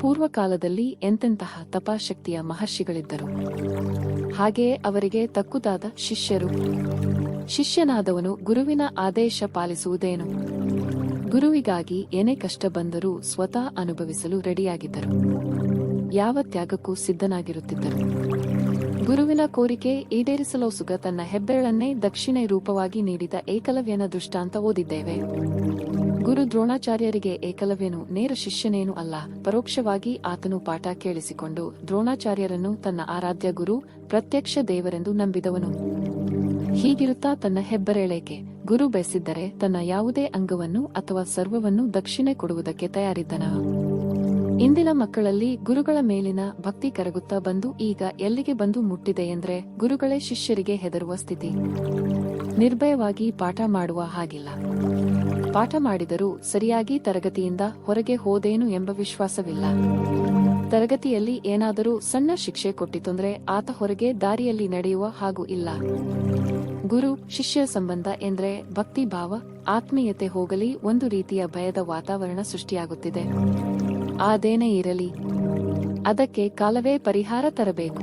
ಪೂರ್ವಕಾಲದಲ್ಲಿ ಎಂತೆಂತಹ ತಪಾಶಕ್ತಿಯ ಮಹರ್ಷಿಗಳಿದ್ದರು? ಹಾಗೆಯೇ ಅವರಿಗೆ ತಕ್ಕುದಾದ ಶಿಷ್ಯರು. ಶಿಷ್ಯನಾದವನು ಗುರುವಿನ ಆದೇಶ ಪಾಲಿಸುವುದೇನು? ಗುರುವಿಗಾಗಿ ಏನೇ ಕಷ್ಟ ಬಂದರೂ ಸ್ವತಃ ಅನುಭವಿಸಲು ರೆಡಿಯಾಗಿದ್ದರು. ಯಾವ ತ್ಯಾಗಕ್ಕೂ ಸಿದ್ಧನಾಗಿರುತ್ತಿದ್ದರು. ಗುರುವಿನ ಕೋರಿಕೆ ಈಡೇರಿಸಲೋಸುಗ ತನ್ನ ಹೆಬ್ಬೆರಳನ್ನೇ ದಕ್ಷಿಣೆ ರೂಪವಾಗಿ ನೀಡಿದ ಏಕಲವ್ಯನ ದೃಷ್ಟಾಂತ ಓದಿದ್ದೇವೆ. ಗುರು ದ್ರೋಣಾಚಾರ್ಯರಿಗೆ ಏಕಲವ್ಯನು ನೇರ ಶಿಷ್ಯನೇನು ಅಲ್ಲ. ಪರೋಕ್ಷವಾಗಿ ಆತನು ಪಾಠ ಕೇಳಿಸಿಕೊಂಡು ದ್ರೋಣಾಚಾರ್ಯರನ್ನು ತನ್ನ ಆರಾಧ್ಯ ಗುರು, ಪ್ರತ್ಯಕ್ಷ ದೇವರೆಂದು ನಂಬಿದವನು. ಹೀಗಿರುತ್ತಾ ತನ್ನ ಹೆಬ್ಬೆರಳೇಕೆ ಗುರು ಬಯಸಿದ್ದರೆ ತನ್ನ ಯಾವುದೇ ಅಂಗವನ್ನು ಅಥವಾ ಸರ್ವವನ್ನು ದಕ್ಷಿಣೆ ಕೊಡುವುದಕ್ಕೆ ತಯಾರಿದ್ದನ. ಇಂದಿನ ಮಕ್ಕಳಲ್ಲಿ ಗುರುಗಳ ಮೇಲಿನ ಭಕ್ತಿ ಕರಗುತ್ತಾ ಬಂದು ಈಗ ಎಲ್ಲಿಗೆ ಬಂದು ಮುಟ್ಟಿದೆ ಎಂದ್ರೆ ಗುರುಗಳೇ ಶಿಷ್ಯರಿಗೆ ಹೆದರುವ ಸ್ಥಿತಿ. ನಿರ್ಭಯವಾಗಿ ಪಾಠ ಮಾಡುವ ಹಾಗಿಲ್ಲ. ಪಾಠ ಮಾಡಿದರೂ ಸರಿಯಾಗಿ ತರಗತಿಯಿಂದ ಹೊರಗೆ ಹೋದೇನು ಎಂಬ ವಿಶ್ವಾಸವಿಲ್ಲ. ತರಗತಿಯಲ್ಲಿ ಏನಾದರೂ ಸಣ್ಣ ಶಿಕ್ಷೆ ಕೊಟ್ಟಿತಂದ್ರೆ ಆತ ಹೊರಗೆ ದಾರಿಯಲ್ಲಿ ನಡೆಯುವ ಹಾಗೂ ಇಲ್ಲ. ಗುರು, ಶಿಷ್ಯ ಸಂಬಂಧ ಎಂದ್ರೆ ಭಕ್ತಿ ಭಾವ, ಆತ್ಮೀಯತೆ ಹೋಗಲಿ ಒಂದು ರೀತಿಯ ಭಯದ ವಾತಾವರಣ ಸೃಷ್ಟಿಯಾಗುತ್ತಿದೆ. ಅದೇನೇ ಇರಲಿ. ಅದಕ್ಕೆ ಕಾಲವೇ ಪರಿಹಾರ ತರಬೇಕು.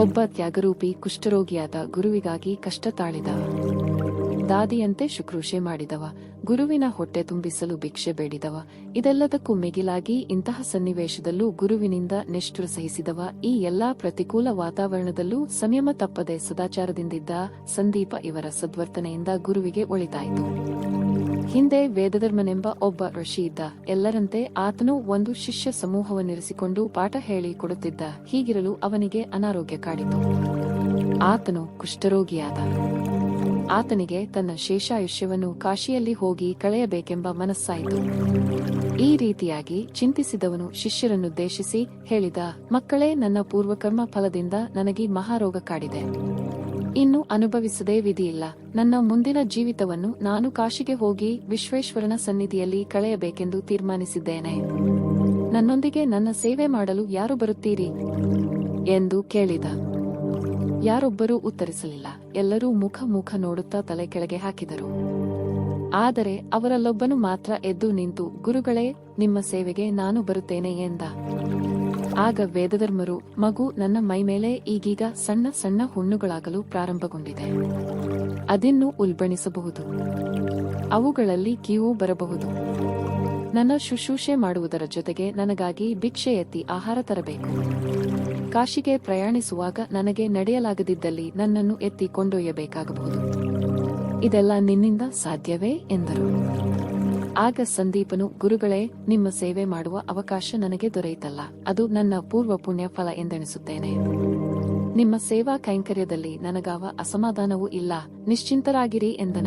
ಒಬ್ಬ ತ್ಯಾಗರೂಪಿ ಕುಷ್ಠರೋಗಿಯಾದ ಗುರುವಿಗಾಗಿ ಕಷ್ಟ ತಾಳಿದ. ದಾದಿಯಂತೆ ಶುಕ್ರೂಷೆ ಮಾಡಿದವ. ಗುರುವಿನ ಹೊಟ್ಟೆ ತುಂಬಿಸಲು ಭಿಕ್ಷೆ ಬೇಡಿದವ. ಇದೆಲ್ಲದಕ್ಕೂ ಮಿಗಿಲಾಗಿ ಇಂತಹ ಸನ್ನಿವೇಶದಲ್ಲೂ ಗುರುವಿನಿಂದ ನಿಷ್ಠುರ ಸಹಿಸಿದವ. ಈ ಎಲ್ಲಾ ಪ್ರತಿಕೂಲ ವಾತಾವರಣದಲ್ಲೂ ಸಂಯಮ ತಪ್ಪದೆ ಸದಾಚಾರದಿಂದಿದ್ದ ಸಂದೀಪ ಇವರ ಸದ್ವರ್ತನೆಯಿಂದ ಗುರುವಿಗೆ ಒಳಿತಾಯಿತು. ಹಿಂದೆ ವೇದಧರ್ಮನೆಂಬ ಒಬ್ಬ ಋಷಿ ಇದ್ದ. ಎಲ್ಲರಂತೆ ಆತನು ಒಂದು ಶಿಷ್ಯ ಸಮೂಹವನ್ನಿರಿಸಿಕೊಂಡು ಪಾಠ ಹೇಳಿ ಕೊಡುತ್ತಿದ್ದ. ಹೀಗಿರಲು ಅವನಿಗೆ ಅನಾರೋಗ್ಯ ಕಾಡಿತು. ಆತನು ಕುಷ್ಠರೋಗಿಯಾದ. ಆತನಿಗೆ ತನ್ನ ಶೇಷಾಯುಷ್ಯವನ್ನು ಕಾಶಿಯಲ್ಲಿ ಹೋಗಿ ಕಳೆಯಬೇಕೆಂಬ ಮನಸ್ಸಾಯಿತು. ಈ ರೀತಿಯಾಗಿ ಚಿಂತಿಸಿದವನು ಶಿಷ್ಯರನ್ನುದ್ದೇಶಿಸಿ ಹೇಳಿದ, ಮಕ್ಕಳೇ, ನನ್ನ ಪೂರ್ವಕರ್ಮ ಫಲದಿಂದ ನನಗೆ ಮಹಾರೋಗ ಕಾಡಿದೆ. ಇನ್ನು ಅನುಭವಿಸದೇ ವಿಧಿಯಿಲ್ಲ. ನನ್ನ ಮುಂದಿನ ಜೀವಿತವನ್ನು ನಾನು ಕಾಶಿಗೆ ಹೋಗಿ ವಿಶ್ವೇಶ್ವರನ ಸನ್ನಿಧಿಯಲ್ಲಿ ಕಳೆಯಬೇಕೆಂದು ತೀರ್ಮಾನಿಸಿದ್ದೇನೆ. ನನ್ನೊಂದಿಗೆ ನನ್ನ ಸೇವೆ ಮಾಡಲು ಯಾರು ಬರುತ್ತೀರಿ? ಎಂದು ಕೇಳಿದ. ಯಾರೊಬ್ಬರೂ ಉತ್ತರಿಸಲಿಲ್ಲ. ಎಲ್ಲರೂ ಮುಖ ಮುಖ ನೋಡುತ್ತಾ ತಲೆ ಕೆಳಗೆ ಹಾಕಿದರು. ಆದರೆ ಅವರಲ್ಲೊಬ್ಬನು ಮಾತ್ರ ಎದ್ದು ನಿಂತು, ಗುರುಗಳೇ, ನಿಮ್ಮ ಸೇವೆಗೆ ನಾನು ಬರುತ್ತೇನೆ ಎಂದ. ಆಗ ವೇದಧರ್ಮರು, ಮಗು, ನನ್ನ ಮೈಮೇಲೆ ಈಗೀಗ ಸಣ್ಣ ಸಣ್ಣ ಹುಣ್ಣುಗಳಾಗಲು ಪ್ರಾರಂಭಗೊಂಡಿದೆ. ಅದಿನ್ನು ಉಲ್ಬಣಿಸಬಹುದು. ಅವುಗಳಲ್ಲಿ ಕೀವು ಬರಬಹುದು. ನನ್ನ ಶುಶ್ರೂಷೆ ಮಾಡುವುದರ ಜೊತೆಗೆ ನನಗಾಗಿ ಭಿಕ್ಷೆ ಎತ್ತಿ ಆಹಾರ ತರಬೇಕು. ಕಾಶಿಗೆ ಪ್ರಯಾಣಿಸುವಾಗ ನನಗೆ ನಡೆಯಲಾಗದಿದ್ದಲ್ಲಿ ನನ್ನನ್ನು ಎತ್ತಿ ಕೊಂಡೊಯ್ಯಬೇಕಾಗಬಹುದು. ಇದೆಲ್ಲ ನಿನ್ನಿಂದ ಸಾಧ್ಯವೇ? ಎಂದರು. ಆಗ ಸಂದೀಪನು, ಗುರುಗಳೇ, ನಿಮ್ಮ ಸೇವೆ ಮಾಡುವ ಅವಕಾಶ ನನಗೆ ದೊರೆಯಿತಲ್ಲ. ಅದು ನನ್ನ ಪೂರ್ವ ಪುಣ್ಯ ಫಲ ಎಂದೆಣಿಸುತ್ತೇನೆ. ನಿಮ್ಮ ಸೇವಾ ಕೈಂಕರ್ಯದಲ್ಲಿ ನನಗಾವ ಅಸಮಾಧಾನವೂ ಇಲ್ಲ. ನಿಶ್ಚಿಂತರಾಗಿರಿ ಎಂದನ.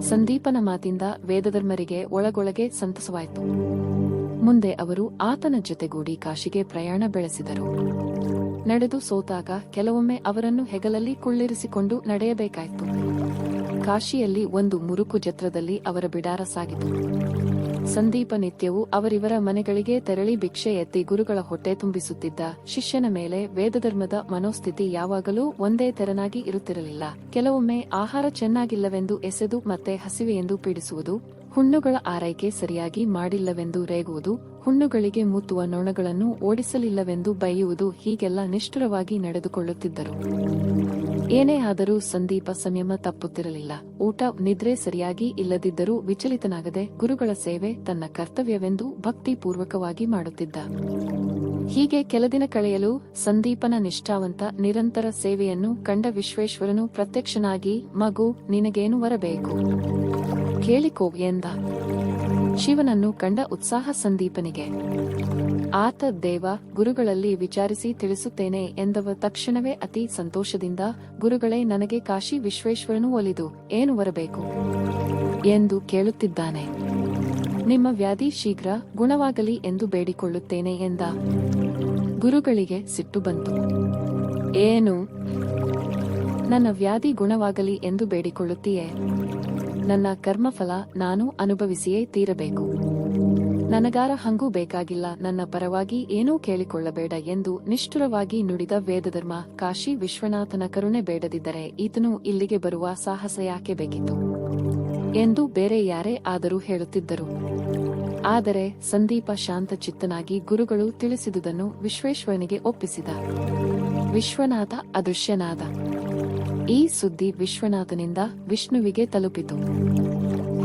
ಸಂದೀಪನ ಮಾತಿಂದ ವೇದಧರ್ಮರಿಗೆ ಒಳಗೊಳಗೆ ಸಂತಸವಾಯಿತು. ಮುಂದೆ ಅವರು ಆತನ ಜೊತೆಗೂಡಿ ಕಾಶಿಗೆ ಪ್ರಯಾಣ ಬೆಳೆಸಿದರು. ನಡೆದು ಸೋತಾಗ ಕೆಲವೊಮ್ಮೆ ಅವರನ್ನು ಹೆಗಲಲ್ಲಿ ಕುಳ್ಳಿರಿಸಿಕೊಂಡು ನಡೆಯಬೇಕಾಯಿತು. ಕಾಶಿಯಲ್ಲಿ ಒಂದು ಮುರುಕು ಜತ್ರದಲ್ಲಿ ಅವರ ಬಿಡಾರ ಸಾಗಿತು. ಸಂದೀಪ ನಿತ್ಯವು ಅವರಿವರ ಮನೆಗಳಿಗೆ ತೆರಳಿ ಭಿಕ್ಷೆ ಎತ್ತಿ ಗುರುಗಳ ಹೊಟ್ಟೆ ತುಂಬಿಸುತ್ತಿದ್ದ ಶಿಷ್ಯನ ಮೇಲೆ ವೇದಧರ್ಮದ ಮನೋಸ್ಥಿತಿ ಯಾವಾಗಲೂ ಒಂದೇ ತೆರನಾಗಿ ಇರುತ್ತಿರಲಿಲ್ಲ. ಕೆಲವೊಮ್ಮೆ ಆಹಾರ ಚೆನ್ನಾಗಿಲ್ಲವೆಂದು ಎಸೆದು ಮತ್ತೆ ಹಸಿವೆಯೆಂದು ಪೀಡಿಸುವುದು ಹುಣ್ಣುಗಳ ಆರೈಕೆ ಸರಿಯಾಗಿ ಮಾಡಿಲ್ಲವೆಂದು ರೇಗುವುದು, ಹುಣ್ಣುಗಳಿಗೆ ಮುತ್ತುವ ನೊಣಗಳನ್ನು ಓಡಿಸಲಿಲ್ಲವೆಂದು ಬೈಯುವುದು ಹೀಗೆಲ್ಲ ನಿಷ್ಠುರವಾಗಿ ನಡೆದುಕೊಳ್ಳುತ್ತಿದ್ದರು. ಏನೇ ಆದರೂ ಸಂದೀಪ ಸಂಯಮ ತಪ್ಪುತ್ತಿರಲಿಲ್ಲ. ಊಟ, ನಿದ್ರೆ ಸರಿಯಾಗಿ ಇಲ್ಲದಿದ್ದರೂ ವಿಚಲಿತನಾಗದೆ ಗುರುಗಳ ಸೇವೆ ತನ್ನ ಕರ್ತವ್ಯವೆಂದು ಭಕ್ತಿಪೂರ್ವಕವಾಗಿ ಮಾಡುತ್ತಿದ್ದ. ಹೀಗೆ ಕೆಲ ದಿನ ಕಳೆಯಲು ಸಂದೀಪನ ನಿಷ್ಠಾವಂತ ನಿರಂತರ ಸೇವೆಯನ್ನು ಕಂಡ ವಿಶ್ವೇಶ್ವರನು ಪ್ರತ್ಯಕ್ಷನಾಗಿ, ಮಗು, ನಿನಗೇನು ಬರಬೇಕು ಕೇಳಿಕೋ ಎಂದ. ಶಿವನನ್ನು ಕಂಡ ಉತ್ಸಾಹ ಸಂದೀಪನಿಗೆ, ಆತ ದೇವ, ಗುರುಗಳಲ್ಲಿ ವಿಚಾರಿಸಿ ತಿಳಿಸುತ್ತೇನೆ ಎಂದವ ತಕ್ಷಣವೇ ಅತಿ ಸಂತೋಷದಿಂದ, ಗುರುಗಳೇ ನನಗೆ ಕಾಶಿ ವಿಶ್ವೇಶ್ವರನು ಒಲಿದು, ಏನು ಬರಬೇಕು? ಎಂದು ಕೇಳುತ್ತಿದ್ದಾನೆ. ನಿಮ್ಮ ವ್ಯಾಧಿ ಶೀಘ್ರ ಗುಣವಾಗಲಿ ಎಂದು ಬೇಡಿಕೊಳ್ಳುತ್ತೇನೆ ಎಂದ. ಗುರುಗಳಿಗೆ ಸಿಟ್ಟು ಬಂತು. ಏನು? ನನ್ನ ವ್ಯಾಧಿ ಗುಣವಾಗಲಿ ಎಂದು ಬೇಡಿಕೊಳ್ಳುತ್ತೀಯೇ? ನನ್ನ ಕರ್ಮಫಲ ನಾನು ಅನುಭವಿಸಿಯೇ ತೀರಬೇಕು. ನನಗಾರ ಹಂಗೂ ಬೇಕಾಗಿಲ್ಲ, ನನ್ನ ಪರವಾಗಿ ಏನೂ ಕೇಳಿಕೊಳ್ಳಬೇಡ ಎಂದು ನಿಷ್ಠುರವಾಗಿ ನುಡಿದ ವೇದಧರ್ಮ ಕಾಶಿ ವಿಶ್ವನಾಥನ ಕರುಣೆ ಬೇಡದಿದ್ದರೆ ಈತನು ಇಲ್ಲಿಗೆ ಬರುವ ಸಾಹಸ ಯಾಕೆ ಬೇಕಿತ್ತು? ಎಂದು ಬೇರೆ ಯಾರೇ ಆದರೂ ಹೇಳುತ್ತಿದ್ದರು. ಆದರೆ ಸಂದೀಪ ಶಾಂತಚಿತ್ತನಾಗಿ ಗುರುಗಳು ತಿಳಿಸಿದುದನ್ನು ವಿಶ್ವೇಶ್ವರನಿಗೆ ಒಪ್ಪಿಸಿದ. ವಿಶ್ವನಾಥ ಅದೃಶ್ಯನಾದ. ಈ ಸುದ್ದಿ ವಿಶ್ವನಾಥನಿಂದ ವಿಷ್ಣುವಿಗೆ ತಲುಪಿತು.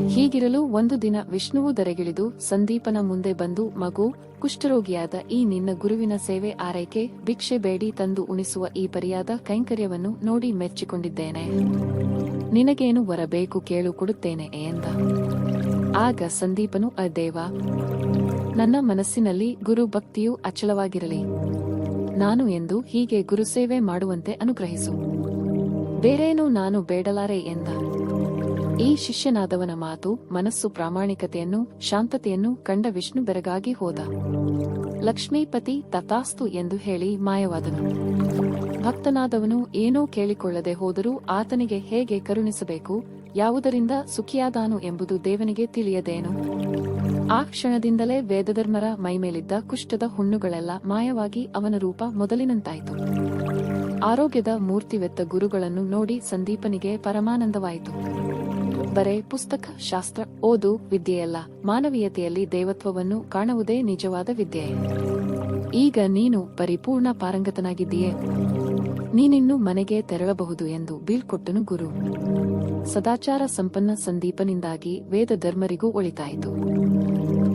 ಹೀಗಿರಲು ಒಂದು ದಿನ ವಿಷ್ಣುವು ದರೆಗಿಳಿದು ಸಂದೀಪನ ಮುಂದೆ ಬಂದು ಮಗು, ಕುಷ್ಠರೋಗಿಯಾದ ಈ ನಿನ್ನ ಗುರುವಿನ ಸೇವೆ ಆರೈಕೆ, ಭಿಕ್ಷೆ ಬೇಡಿ ತಂದು ಉಣಿಸುವ ಈ ಪರಿಯಾದ ಕೈಂಕರ್ಯವನ್ನು ನೋಡಿ ಮೆಚ್ಚಿಕೊಂಡಿದ್ದೇನೆ. ನಿನಗೇನು ಬರಬೇಕು ಕೇಳು ಕೊಡುತ್ತೇನೆ ಎಂದ. ಆಗ ಸಂದೀಪನು ಅದೇವ ನನ್ನ ಮನಸ್ಸಿನಲ್ಲಿ ಗುರು ಭಕ್ತಿಯು ಅಚಲವಾಗಿರಲಿ. ನಾನು ಎಂದು ಹೀಗೆ ಗುರುಸೇವೆ ಮಾಡುವಂತೆ ಅನುಗ್ರಹಿಸು. ಬೇರೇನೂ ನಾನು ಬೇಡಲಾರೆ ಎಂದ. ಈ ಶಿಷ್ಯನಾದವನ ಮಾತು, ಮನಸ್ಸು ಪ್ರಾಮಾಣಿಕತೆಯನ್ನು, ಶಾಂತತೆಯನ್ನು ಕಂಡ ವಿಷ್ಣು ಬೆರಗಾಗಿ ಹೋದ. ಲಕ್ಷ್ಮೀಪತಿ ತಥಾಸ್ತು ಎಂದು ಹೇಳಿ ಮಾಯವಾದನು. ಭಕ್ತನಾದವನು ಏನೋ ಕೇಳಿಕೊಳ್ಳದೆ ಹೋದರೂ ಆತನಿಗೆ ಹೇಗೆ ಕರುಣಿಸಬೇಕು, ಯಾವುದರಿಂದ ಸುಖಿಯಾದಾನು ಎಂಬುದು ದೇವನಿಗೆ ತಿಳಿಯದೇನು? ಆ ಕ್ಷಣದಿಂದಲೇ ವೇದಧರ್ಮರ ಮೈಮೇಲಿದ್ದ ಕುಷ್ಠದ ಹುಣ್ಣುಗಳೆಲ್ಲ ಮಾಯವಾಗಿ ಅವನ ರೂಪ ಮೊದಲಿನಂತಾಯಿತು. ಆರೋಗ್ಯದ ಮೂರ್ತಿವೆತ್ತ ಗುರುಗಳನ್ನು ನೋಡಿ ಸಂದೀಪನಿಗೆ ಪರಮಾನಂದವಾಯಿತು. ಬರೇ, ಪುಸ್ತಕ, ಶಾಸ್ತ್ರ, ಓದು, ವಿದ್ಯೆಯಲ್ಲ. ಮಾನವೀಯತೆಯಲ್ಲಿ ದೇವತ್ವವನ್ನು ಕಾಣುವುದೇ ನಿಜವಾದ ವಿದ್ಯೆ. ಈಗ ನೀನು ಪರಿಪೂರ್ಣ ಪಾರಂಗತನಾಗಿದ್ದೀಯೆ. ನೀನಿನ್ನು ಮನೆಗೆ ತೆರಳಬಹುದು ಎಂದು ಬೀಳ್ಕೊಟ್ಟನು ಗುರು. ಸದಾಚಾರ ಸಂಪನ್ನ ಸಂದೀಪನಿಂದಾಗಿ ವೇದ ಧರ್ಮರಿಗೂ ಒಳಿತಾಯಿತು.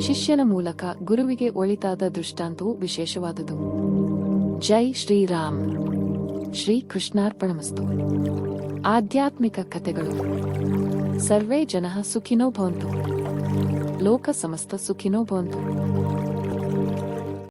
ಶಿಷ್ಯನ ಮೂಲಕ ಗುರುವಿಗೆ ಒಳಿತಾದ ದೃಷ್ಟಾಂತವು ವಿಶೇಷವಾದುದು. ಜೈ ಶ್ರೀರಾಮ್. ಶ್ರೀ ಕೃಷ್ಣಾರ್ಪಣಮಸ್ತು ಆಧ್ಯಾತ್ಮಿಕ ಕಥೆಗಳು. ಸರ್ವೇ ಜನ ಸುಖಿನೋ ಭವಂತು. ಲೋಕ ಸಮಸ್ತ ಸುಖಿನೋ ಭವಂತು.